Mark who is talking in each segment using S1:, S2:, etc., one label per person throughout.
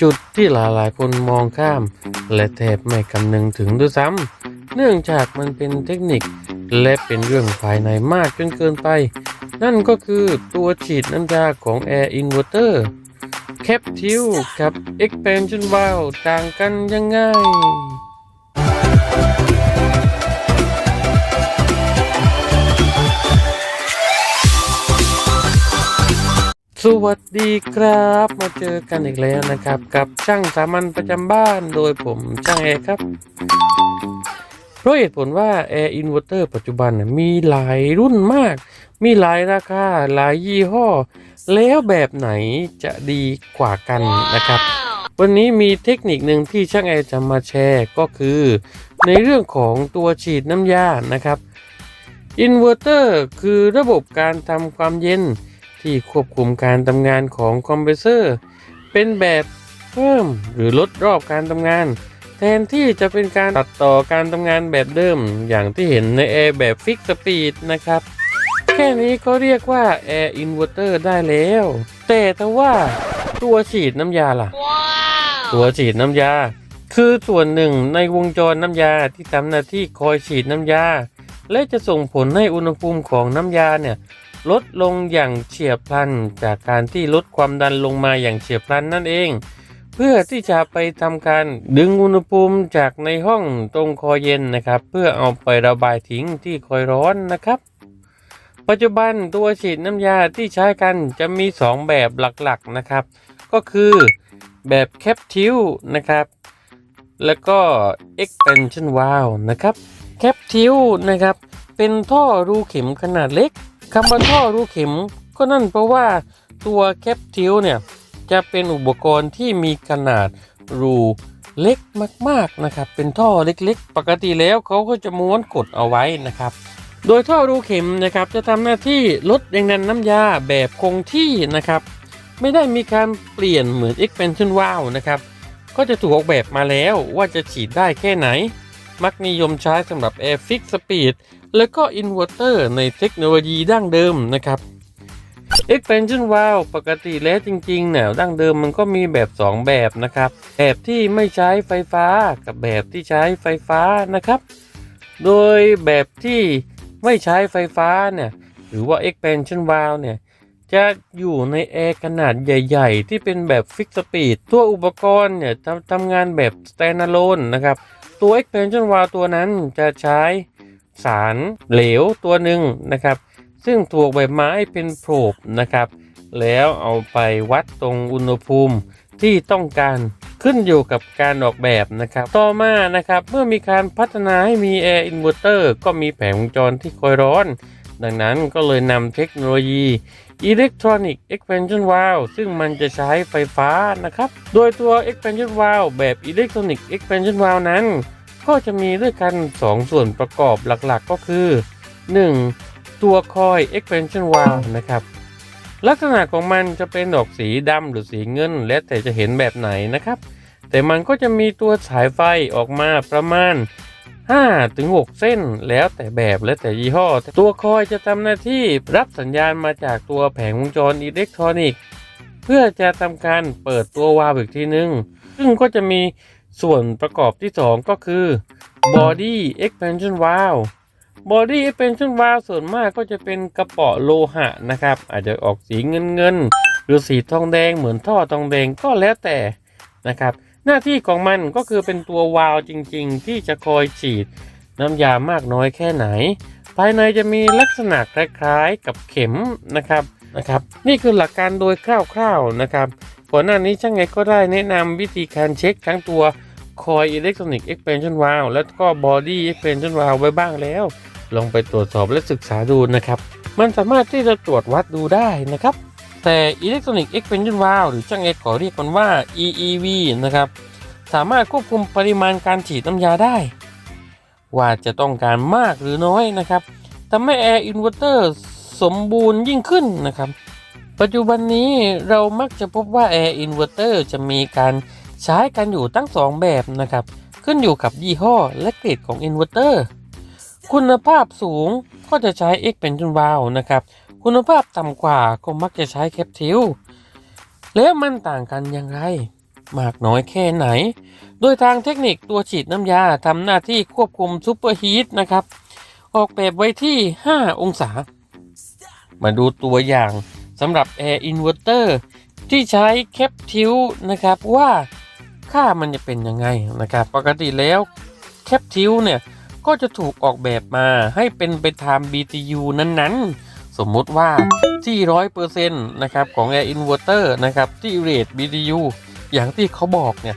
S1: จุดที่หลายๆคนมองข้าม และแทบไม่คำนึงถึงด้วยซ้ำเนื่องจากมันเป็นเทคนิค และเป็นเรื่องภายในมากจนเกินไป นั่นก็คือตัวฉีดน้ำยาของ Air Inverter Captive กับ Expansion Valve ต่างกันยังไง วัสดีครับ มาเจอกันอีกแล้วนะครับ กับช่างสามัญประจำบ้านโดยผมช่างแอร์ครับ เพราะเหตุผลว่า Air Inverter ปัจจุบันมีหลายรุ่นมาก มีหลายราคาหลายยี่ห้อ แล้วแบบไหนจะดีกว่ากันนะครับ วันนี้มีเทคนิคหนึ่งที่ช่างแอร์จะมาแชร์ก็คือ ในเรื่องของตัวฉีดน้ำยานะครับอินเวอร์เตอร์คือระบบการทำความเย็น ที่ควบคุมการทำงานของคอมเพรสเซอร์ เป็นแบบเพิ่มหรือลดรอบการทำงาน แทนที่จะเป็นการตัดต่อการทำงานแบบเดิม อย่างที่เห็นในแอร์แบบฟิกสปีดนะครับ แค่นี้ก็เรียกว่าแอร์อินเวอร์เตอร์ได้แล้ว แต่ถ้าว่าตัวฉีดน้ำยาล่ะ ตัวฉีดน้ำยา คือส่วนหนึ่งในวงจรน้ำยาที่ทำหน้าที่คอยฉีดน้ำยา และจะส่งผลให้อุณหภูมิของน้ำยาเนี่ย ลดลงอย่างเฉียบพลัน จากการที่ลดความดันลงมาอย่างเฉียบพลันนั่นเอง เพื่อที่จะไปทำการดึงอุณหภูมิจากในห้องตรงคอเย็นนะครับ เพื่อเอาไประบายทิ้งที่คอยร้อนนะครับ ปัจจุบันตัวฉีดน้ำยาที่ใช้กันจะมี 2 แบบหลักๆนะครับ ก็คือแบบแคปทิวนะครับ แล้วก็ expansion valve นะครับแคปทิวนะครับเป็นท่อรูเข็มขนาดเล็ก คำว่าท่อรูเข็มก็นั่นเพราะว่าตัวแคปทิวเนี่ย จะเป็นอุปกรณ์ที่มีขนาดรูเล็กมากๆนะครับ เป็นท่อเล็กๆ ปกติแล้วเขาก็จะม้วนกดเอาไว้นะครับ โดยท่อรูเข็มนะครับจะทำหน้าที่ลดแรงดันน้ำยาแบบคงที่นะครับ ไม่ได้มีการเปลี่ยนเหมือน expansion valve นะครับ ก็จะถูกออกแบบมาแล้วว่าจะฉีดได้แค่ไหน มักนิยมใช้สำหรับ Air Fix Speed แล้วก็ Inverter ในเทคโนโลยีดั้งเดิมนะครับ Expansion Valve ปกติแล้วจริงๆเนี่ยดั้งเดิมมันก็มีแบบ 2 แบบนะครับ แบบที่ไม่ใช้ไฟฟ้ากับแบบที่ใช้ไฟฟ้านะครับ โดยแบบที่ไม่ใช้ไฟฟ้าเนี่ยหรือว่า Expansion Valve เนี่ยจะอยู่ในแอร์ขนาดใหญ่ ๆ ที่เป็นแบบฟิกสปีดตัวอุปกรณ์เนี่ยทำทำงานแบบ standalone นะครับ ตัว expansion valve ตัวนั้นจะใช้ สารเหลวตัวหนึ่งนะครับ ซึ่งถูกใบไม้เป็นโพรบนะครับ แล้วเอาไปวัดตรงอุณหภูมิที่ต้องการขึ้นอยู่กับการออกแบบนะครับ ต่อมานะครับเมื่อมีการพัฒนาให้มี air inverter ก็มีแผงวงจรที่คอยร้อน ดังนั้นก็เลยนำเทคโนโลยี Electronic Expansion Valve ซึ่งมันจะใช้ไฟฟ้านะครับ โดยตัว Expansion Valve แบบ Electronic Expansion Valve นั้น ก็จะมีด้วยกัน 2 ส่วนประกอบหลักๆก็คือ 1. ตัวคอย Expansion Valve นะครับ ลักษณะของมันจะเป็นดอกสีดำหรือสีเงิน และแต่จะเห็นแบบไหนนะครับ แต่มันก็จะมีตัวสายไฟออกมาประมาณ5ถึง6เส้นแล้วแต่แบบและแต่ยี่ห้อ ตัวคอยจะทำหน้าที่รับสัญญาณมาจากตัวแผงวงจรอิเล็กทรอนิกส์ เพื่อจะทำการเปิดตัววาล์วอีกทีนึง ซึ่งก็จะมี ส่วนประกอบที่ 2 ก็คือ body expansion valve body expansion valve ส่วนมากก็จะเป็นกระป๋อโลหะนะครับ อาจจะออกสีเงินเงินหรือสีทองแดงเหมือนท่อทองแดงก็แล้วแต่นะครับ หน้าที่ของมันก็คือเป็นตัววาล์วจริงๆ ที่จะคอยฉีดน้ำยามากน้อยแค่ไหน ภายในจะมีลักษณะคล้ายๆกับเข็มนะครับนะครับ นี่คือหลักการโดยคร่าวๆนะครับก่อนหน้านี้ช่างไงก็ได้แนะนำวิธีการเช็คทั้งตัว คอยอิเล็กทรอนิกส์เอ็กเพนชั่นวาลและก็บอดี้เอ็กเพนชั่นวาลไว้บ้างแล้ว ลองไปตรวจสอบและศึกษาดูนะครับ มันสามารถที่จะตรวจวัดดูได้นะครับ แต่ Electronic Expansion Valve หรือช่างเอกขอเรียกมันว่า EEV นะครับ สามารถควบคุมปริมาณการฉีดน้ำยาได้ ว่าจะต้องการมากหรือน้อยนะครับทำให้ Air Inverter สมบูรณ์ยิ่งขึ้นนะครับ ปัจจุบันนี้เรามักจะพบว่า Air Inverter จะมีการ ใช้กันอยู่ตั้ง 2 แบบนะครับ ขึ้นอยู่กับยี่ห้อและเกรดของ Inverter คุณภาพสูงก็จะใช้ Expansion Valve นะครับ คุณภาพต่ำกว่าก็มักจะใช้ Captive แล้วมันต่างกันอย่างไร มากน้อยแค่ไหน โดยทางเทคนิคตัวฉีดน้ำยาทำหน้าที่ควบคุมซูเปอร์ฮีทนะครับ ออกแบบไว้ที่ 5 องศา มาดูตัวอย่างสำหรับ Air Inverter ที่ใช้แคปทิวนะครับว่า ค่ามันจะเป็นยังไงนะครับ ปกติแล้วแคปทิวเนี่ยก็จะถูกออกแบบมาให้เป็นไปตาม BTU นั้นๆ สมมุติว่าที่100%นะครับของ Air Inverter นะครับที่เรท BTU อย่างที่เขาบอกเนี่ย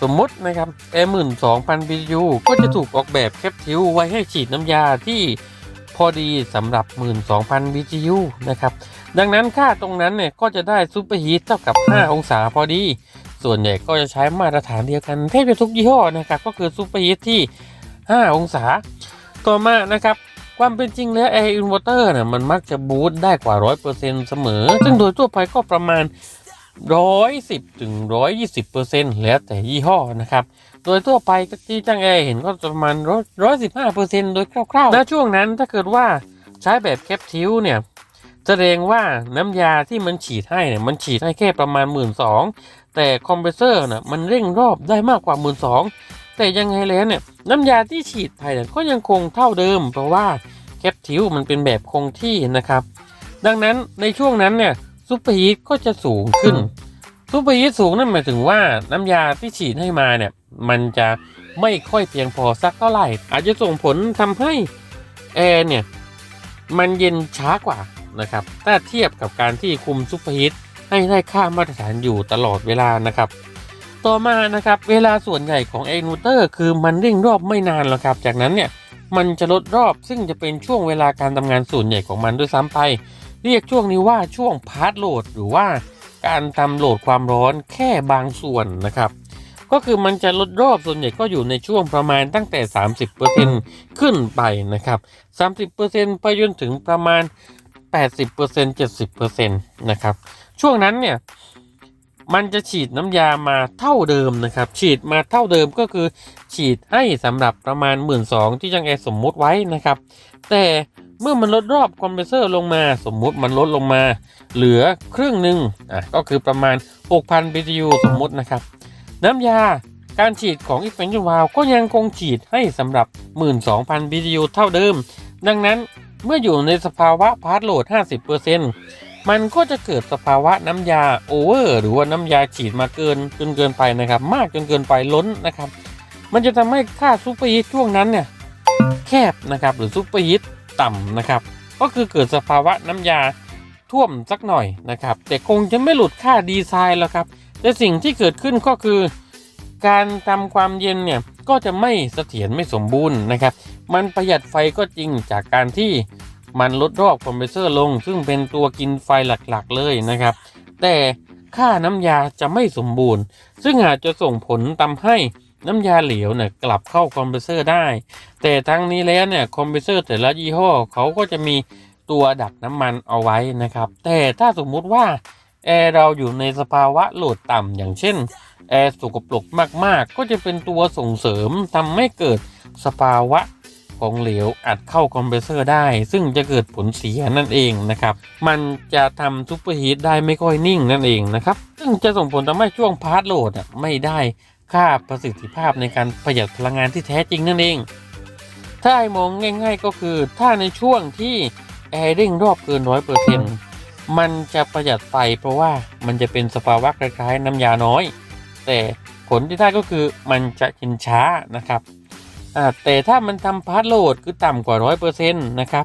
S1: สมมุตินะครับ Air 12,000 BTU ก็จะถูกออกแบบแคปทิวไว้ให้ฉีดน้ำยาที่พอดีสำหรับ 12,000 BTU นะครับ ดังนั้นค่าตรงนั้นเนี่ยก็จะได้ซูเปอร์ฮีทเท่ากับ 5 องศาพอดี ส่วนใหญ่ก็จะใช้มาตรฐานเดียวกันแทบจะทุกยี่ห้อนะครับก็คือซูเปอร์ฮีทที่ 5 องศา ต่อมานะครับความเป็นจริงแล้ว Air Inverter เนี่ยมันมักจะบูตได้กว่า 100%เสมอ ซึ่งโดยทั่วไปก็ประมาณ 110ถึง120%แล้วแต่ยี่ห้อนะครับโดยทั่วไปที่จ้างแอร์เห็นก็ประมาณ115%โดยคร่าวๆณช่วงนั้นถ้าเกิดว่าใช้แบบแคปทิวเนี่ยแสดงว่าน้ำยาที่มันฉีดให้เนี่ยมันฉีดให้แค่ประมาณ 1 2ื่น แต่คอมเพรสเซอร์น่ะมันเร่งรอบได้มากกว่า 1 2ื่นแต่ยังไงแล้วเนี่ยน้ำยาที่ฉีดไปเนี่ยก็ยังคงเท่าเดิม เพราะว่าแคปทิวมันเป็นแบบคงที่นะครับ ดังนั้นในช่วงนั้นเนี่ยซูเปอร์ฮีทก็จะสูงขึ้นซูเปอร์ฮีทสูงนั่นหมายถึงว่าน้ำยาที่ฉีดให้มาเนี่ยมันจะไม่ค่อยเพียงพอสักเท่าไหร่ อาจจะส่งผลทำให้แอร์เนี่ยมันเย็นช้ากว่านะครับถ้าเทียบกับการที่คุมซูเปอร์ฮีท ให้ได้ค่ามาตรฐานอยู่ตลอดเวลานะครับ ต่อมานะครับเวลาส่วนใหญ่ของเอนูเตอร์คือมันเร่งรอบไม่นานหรอกครับ จากนั้นเนี่ยมันจะลดรอบซึ่งจะเป็นช่วงเวลาการทำงานส่วนใหญ่ของมันด้วยซ้ำไป เรียกช่วงนี้ว่าช่วงพาร์ทโหลดหรือว่าการทำโหลดความร้อนแค่บางส่วนนะครับ ก็คือมันจะลดรอบส่วนใหญ่ก็อยู่ในช่วงประมาณตั้งแต่ 30%ขึ้นไปนะครับ 30%ไปจนถึงประมาณ 80% 70%นะครับช่วงนั้นเนี่ยมันจะฉีดน้ำยามาเท่าเดิมนะครับ ฉีดมาเท่าเดิมก็คือ ฉีดให้สำหรับประมาณ 1 2ื่นที่จังแอสมมุติไว้นะครับ แต่เมื่อมันลดรอบคอมเพรสเซอร์ลงมาสมมุติมันลดลงมา เหลือครึ่งหนึ่งอะก็คือประมาณ 6,000 BTU สมมุตินะครับ น้ำยาการฉีดของ expansion valve ก็ยังคงฉีดให้สำหรับ 12,000 BTU เท่าเดิม ดังนั้นเมื่ออยู่ในสภาวะพาร์ทโหลด 50% มันก็จะเกิดสภาวะน้ำยาโอเวอร์หรือว่าน้ำยาฉีดมาเกินจนเกินไปนะครับ มากจนเกินไปล้นนะครับ มันจะทำให้ค่าซูเปอร์ฮีทช่วงนั้นเนี่ยแคบนะครับหรือซูเปอร์ฮีทต่ำนะครับ ก็คือเกิดสภาวะน้ำยาท่วมสักหน่อยนะครับ แต่คงจะไม่หลุดค่าดีไซน์แล้วครับแต่สิ่งที่เกิดขึ้นก็คือ การทำความเย็นเนี่ยก็จะไม่เสถียรไม่สมบูรณ์นะครับ มันประหยัดไฟก็จริงจากการที่ มันลดรอบคอมเพรสเซอร์ลง ซึ่งเป็นตัวกินไฟหลักๆเลยนะครับ แต่ค่าน้ำยาจะไม่สมบูรณ์ ซึ่งอาจจะส่งผลทำให้น้ำยาเหลวเนี่ยกลับเข้าคอมเพรสเซอร์ได้ แต่ทั้งนี้แล้วเนี่ยคอมเพรสเซอร์แต่ละยี่ห้อเขาก็จะมีตัวดักน้ำมันเอาไว้นะครับ แต่ถ้าสมมุติว่าแอร์เราอยู่ในสภาวะโหลดต่ำอย่างเช่นแอร์สกปรกมากๆ ก็จะเป็นตัวส่งเสริมทำให้เกิดสภาวะ ของเหลวอัดเข้าคอมเพรสเซอร์ได้ ซึ่งจะเกิดผลเสียนั่นเองนะครับมันจะทำซูเปอร์ฮีทได้ไม่ค่อยนิ่งนั่นเองนะครับซึ่งจะส่งผลทำให้ช่วงพาร์ทโหลดไม่ได้ค่าประสิทธิภาพในการประหยัดพลังงานที่แท้จริงนั่นเอง ถ้าให้มองง่าย ๆ ก็คือถ้าในช่วงที่แอร์เร่งรอบเกินร้อยเปอร์เซ็นต์มันจะประหยัดไฟเพราะว่ามันจะเป็นสภาวะคล้ายๆน้ำยาน้อย แต่ผลที่ได้ก็คือมันจะกินช้านะครับ แต่ถ้ามันทำพาร์ทโหลดคือต่ำกว่าร้อยเปอร์เซ็นต์นะครับ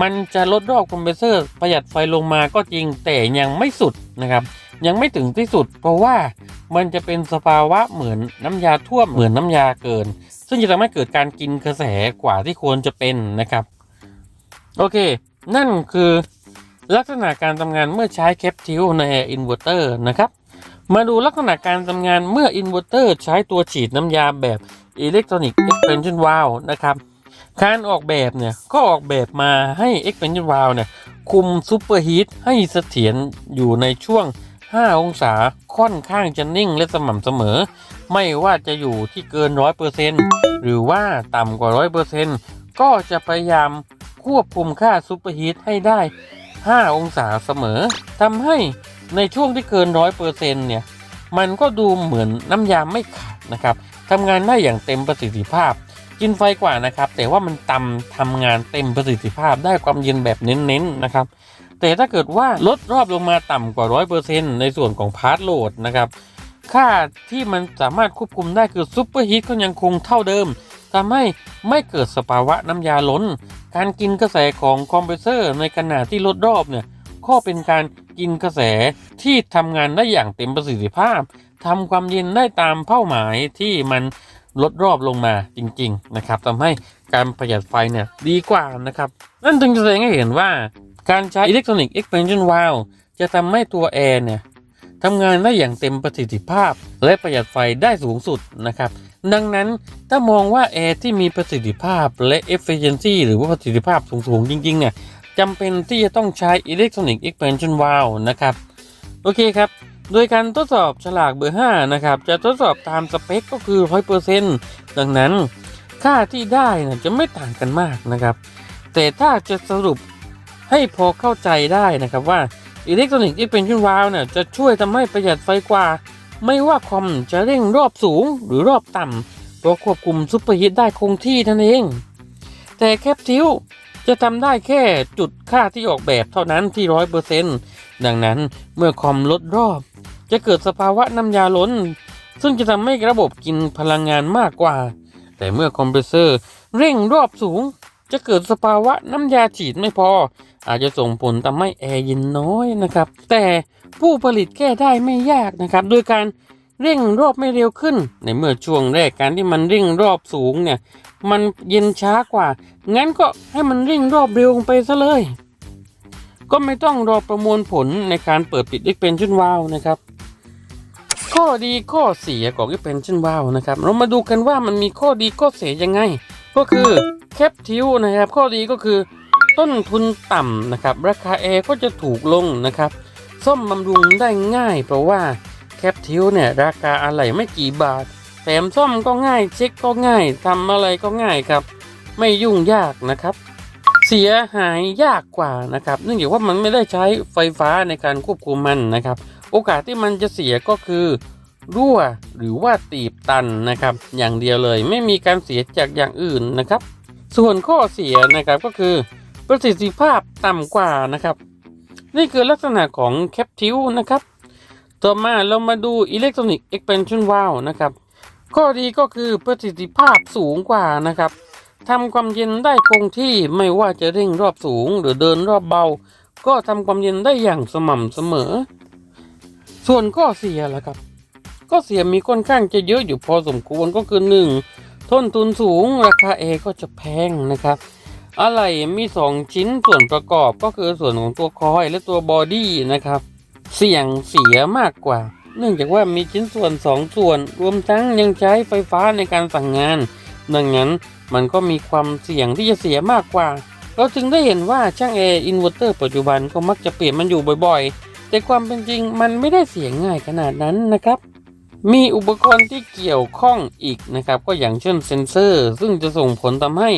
S1: มันจะลดรอบคอมเพรสเซอร์ประหยัดไฟลงมาก็จริงแต่ยังไม่สุดนะครับ ยังไม่ถึงที่สุด เพราะว่ามันจะเป็นสภาวะเหมือนน้ำยาท่วมเหมือนน้ำยาเกิน ซึ่งจะทำให้เกิดการกินกระแสกว่าที่ควรจะเป็นนะครับ โอเค นั่นคือลักษณะการทำงานเมื่อใช้แคปทิวในอินเวอร์เตอร์นะครับ มาดูลักษณะการทำงานเมื่ออินเวอร์เตอร์ใช้ตัวฉีดน้ำยาแบบ อิเล็กทรอนิกส์ expansion valve นะครับการออกแบบเนี่ยก็ออกแบบมาให้ expansion valve เนี่ยคุมซูเปอร์ฮีทให้เสถียรอยู่ในช่วง 5 องศาค่อนข้างจะนิ่งและสม่ำเสมอ ไม่ว่าจะอยู่ที่เกิน 100%หรือว่าต่ำกว่า 100%ก็จะพยายามควบคุมค่าซูเปอร์ฮีทให้ได้ 5 องศาเสมอทำให้ในช่วงที่เกิน 100%เนี่ยมันก็ดูเหมือนน้ำยาไม่ขาดนะครับ ทำงานได้อย่างเต็มประสิทธิภาพ กินไฟกว่านะครับ แต่ว่ามันตำทำงานเต็มประสิทธิภาพได้ความเย็นแบบเน้นๆนะครับแต่ถ้าเกิดว่าลดรอบลงมาต่ำกว่า 100%ในส่วนของพาร์ทโหลดนะครับค่าที่มันสามารถควบคุมได้คือซูเปอร์ฮีทก็ยังคงเท่าเดิมทำให้ไม่เกิดสภาวะน้ำยาล้น การกินกระแสของคอมเพรสเซอร์ในขณะที่ลดรอบเนี่ยก็เป็นการกินกระแสที่ทำงานได้อย่างเต็มประสิทธิภาพ ทำความเย็นได้ตามเป้าหมายที่มันลดรอบลงมาจริง ๆ นะครับทำให้การประหยัดไฟเนี่ยดีกว่านะครับ นั่นจึงแสดงให้เห็นว่าการใช้ Electronic Expansion Valve จะทำให้ตัวแอร์เนี่ยทำงานได้อย่างเต็มประสิทธิภาพ และประหยัดไฟได้สูงสุดนะครับ ดังนั้นถ้ามองว่าแอร์ที่มีประสิทธิภาพและ efficiency หรือว่าประสิทธิภาพสูงๆจริงๆเนี่ยจำเป็นที่จะต้องใช้ electronic expansion valve นะครับ โอเคครับ โดยการทดสอบฉลากเบอร์ 5 นะครับ จะทดสอบตามสเปคก็คือ 100%ดังนั้นค่าที่ได้นะจะไม่ต่างกันมากนะครับ แต่ถ้าจะสรุปให้พอเข้าใจได้นะครับว่าอิเล็กทรอนิกส์ที่เป็นขึ้นวาล์วเนี่ยจะช่วยทำให้ประหยัดไฟกว่า ไม่ว่าคอมจะเร่งรอบสูงหรือรอบต่ำเพราะควบคุมซุปเปอร์ฮีทได้คงที่นั่นเอง แต่แคปทิวจะทำได้แค่จุดค่าที่ออกแบบเท่านั้นที่ร้อยเปอร์เซ็นต์ดังนั้นเมื่อคอมลดรอบ จะเกิดสภาวะน้ำยาล้น ซึ่งจะทำให้ระบบกินพลังงานมากกว่า แต่เมื่อคอมเพรสเซอร์เร่งรอบสูง จะเกิดสภาวะน้ำยาฉีดไม่พอ อาจจะส่งผลทำให้แอร์เย็นน้อยนะครับ แต่ผู้ผลิตแก้ได้ไม่ยากนะครับ โดยการเร่งรอบไม่เร็วขึ้น ในเมื่อช่วงแรกการที่มันเร่งรอบสูงเนี่ยมันเย็นช้ากว่า งั้นก็ให้มันเร่งรอบเร็วไปซะเลย ก็ไม่ต้องรอประมวลผลในการเปิดปิด expansion valve นะครับ ข้อดีข้อเสียของ expansion valve นะครับ เรามาดูกันว่ามันมีข้อดีข้อเสียยังไง ก็คือแคปทิวนะครับ ข้อดีก็คือต้นทุนต่ำนะครับ ราคาแอร์ก็จะถูกลงนะครับ ซ่อมบำรุงได้ง่าย เพราะว่าแคปทิวเนี่ยราคาอะไหล่ไม่กี่บาท แถมซ่อมก็ง่าย เช็คก็ง่ายทำอะไรก็ง่ายครับ ไม่ยุ่งยากนะครับ เสียหายยากกว่านะครับ เนื่องจากว่ามันไม่ได้ใช้ไฟฟ้าในการควบคุมมันนะครับ โอกาสที่มันจะเสียก็คือรั่วหรือว่าตีบตันนะครับ อย่างเดียวเลยไม่มีการเสียจากอย่างอื่นนะครับ ส่วนข้อเสียนะครับก็คือประสิทธิภาพต่ำกว่านะครับ นี่คือลักษณะของแคปทิวนะครับ ต่อมาเรามาดู Electronic Expansion Valve นะครับ ข้อดีก็คือประสิทธิภาพสูงกว่านะครับทำความเย็นได้คงที่ไม่ว่าจะเร่งรอบสูงหรือเดินรอบเบา ก็ทำความเย็นได้อย่างสม่ำเสมอ ส่วนข้อเสียล่ะครับก็เสียมีค่อนข้างจะเยอะอยู่พอสมควรก็คือหนึ่งต้นทุนสูงราคาเอก็จะแพงนะครับอะไรมี 2 ชิ้นส่วนประกอบก็คือส่วนของตัวคอยและตัวบอดี้นะครับ เสี่ยงเสียมากกว่า เนื่องจากว่ามีชิ้นส่วน 2 ส่วน รวมทั้งยังใช้ไฟฟ้าในการสั่งงาน ดังนั้นมันก็มีความเสี่ยงที่จะเสียมากกว่า เราจึงได้เห็นว่าช่างแอร์อินเวอร์เตอร์ปัจจุบันก็มักจะเปลี่ยนมันอยู่บ่อยๆ แต่ความเป็นจริงมันไม่ได้เสียงง่ายขนาดนั้นนะครับ มีอุปกรณ์ที่เกี่ยวข้องอีกนะครับ ก็อย่างเช่นเซนเซอร์ ซึ่งจะส่งผลทำให้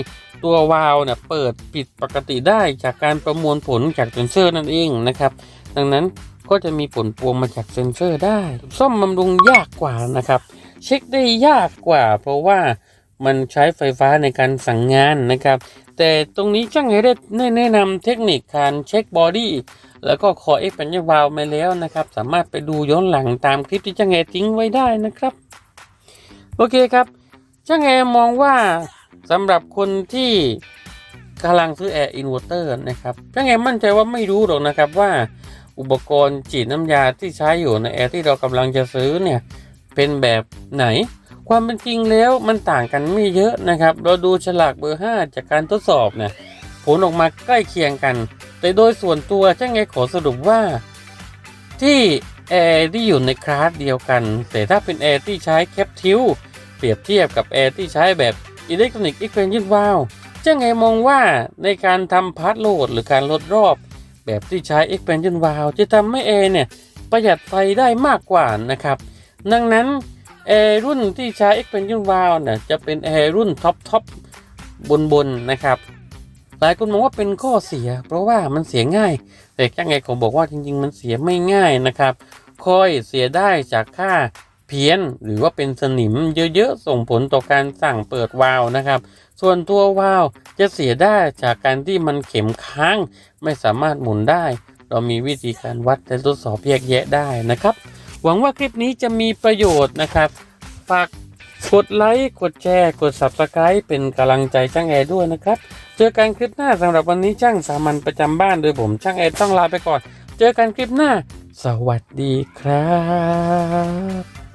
S1: ตัววาล์วเนี่ยเปิดผิดปกติได้จากการประมวลผลจากเซนเซอร์นั่นเองนะครับ ดังนั้นก็จะมีผลพวงมาจากเซนเซอร์ได้ ซ่อมบำรุงยากกว่านะครับ เช็คได้ยากกว่า เพราะว่ามันใช้ไฟฟ้าในการสั่งงานนะครับ แต่ตรงนี้ช่างให้ได้แนะนำเทคนิคการเช็คบอดี้ แล้วก็คอเอ็กปัญญาวาลมาแล้วนะครับ สามารถไปดูย้อนหลังตามคลิปที่ช่างแอทิ้งไว้ได้นะครับ โอเคครับ ช่างแอมองว่าสำหรับคนที่กำลังซื้อแอร์อินเวอร์เตอร์นะครับช่างแอมั่นใจว่าไม่รู้หรอกนะครับว่าอุปกรณ์ฉีดน้ำยาที่ใช้อยู่ในแอร์ที่เรากำลังจะซื้อเนี่ยเป็นแบบไหน ความเป็นจริงแล้วมันต่างกันไม่เยอะนะครับ เราดูฉลากเบอร์ 5 จากการทดสอบเนี่ยผลออกมาใกล้เคียงกัน แต่โดยส่วนตัวช่างไงขอสรุปว่าที่แอร์ที่อยู่ในคลาสเดียวกัน แต่ถ้าเป็นแอร์ที่ใช้แคปทิวเปรียบเทียบกับแอร์ที่ใช้แบบอิเล็กทรอนิกส์อีกเวนยินวาลช่างไงมองว่าในการทำพาร์ทโหลดหรือการลดรอบ แบบที่ใช้ expansion valve จะทำให้แอร์เนี่ยประหยัดไฟได้มากกว่านะครับ ดังนั้นแอร์รุ่นที่ใช้ expansion valve เนี่ยจะเป็นแอร์รุ่นท็อปท็อปบนบนนะครับ หลายคนมองว่าเป็นข้อเสีย เพราะว่ามันเสียง่าย แต่ช่างไงผมบอกว่าจริง ๆ มันเสียไม่ง่ายนะครับคอยเสียได้จากค่าเพี้ยนหรือว่าเป็นสนิมเยอะๆ ส่งผลต่อการสั่งเปิดวาล์วนะครับ ส่วนตัววาล์วจะเสียได้จากการที่มันเข็มค้าง ไม่สามารถหมุนได้ เรามีวิธีการวัดและทดสอบแยกแยะได้นะครับ หวังว่าคลิปนี้จะมีประโยชน์นะครับฝาก กดไลค์ กดแชร์ กด Subscribe เป็นกำลังใจช่างแอร์ด้วยนะครับ เจอกันคลิปหน้าสำหรับวันนี้ช่างสามัญประจำบ้านโดยผมช่างแอร์ต้องลาไปก่อน เจอกันคลิปหน้า สวัสดีครับ